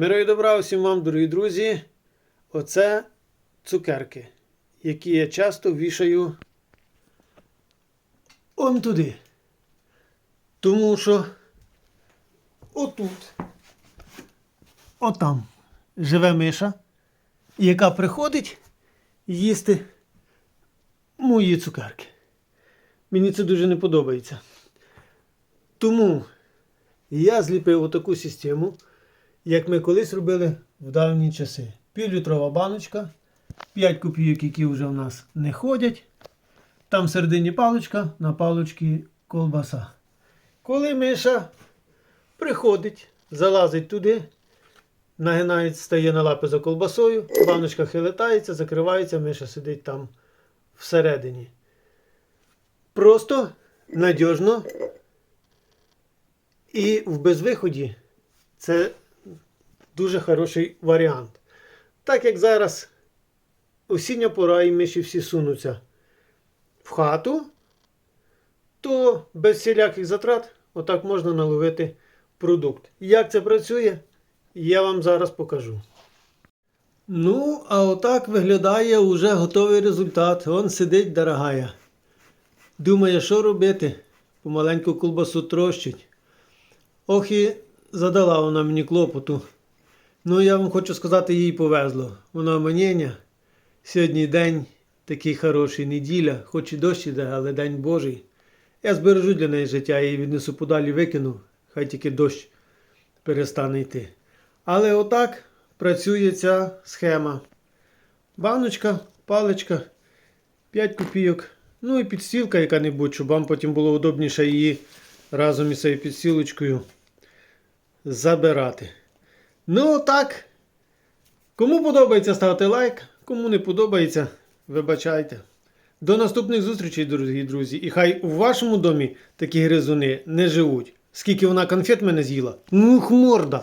Миро і добра усім вам, дорогі друзі. Оце цукерки, які я часто вішаю он туди. Тому що отут, отам живе миша, яка приходить їсти мої цукерки. Мені це дуже не подобається. Тому я зліпив отаку систему, як ми колись робили в давні часи. Півлітрова баночка, 5 копійок, які вже в нас не ходять. Там всередині паличка, на паличці колбаса. Коли миша приходить, залазить туди, нагинає, стає на лапи за колбасою, баночка хилитається, закривається, миша сидить там всередині. Просто надіжно і в безвиході це дуже хороший варіант. Так як зараз осіння пора і миші всі сунуться в хату, то без всіляких затрат отак можна наловити продукт. Як це працює, я вам зараз покажу. Ну, а отак виглядає уже готовий результат. Он сидить дорогая. Думає, що робити? Помаленьку колбасу трощить. Ох і задала вона мені клопоту. Ну, я вам хочу сказати, їй повезло. Вона манєня. Сьогодні день такий хороший, неділя, хоч і дощ іде, але день Божий. Я збережу для неї життя, її віднесу подалі, викину, хай тільки дощ перестане йти. Але отак працює ця схема. Баночка, паличка, 5 копійок. Ну і підстілка яка-небудь, щоб вам потім було удобніше її разом із цією підстілочкою забирати. Ну, так. Кому подобається, ставте лайк. Кому не подобається, вибачайте. До наступних зустрічей, дорогі друзі. І хай у вашому домі такі гризуни не живуть. Скільки вона конфет мене з'їла? Ну, хморда.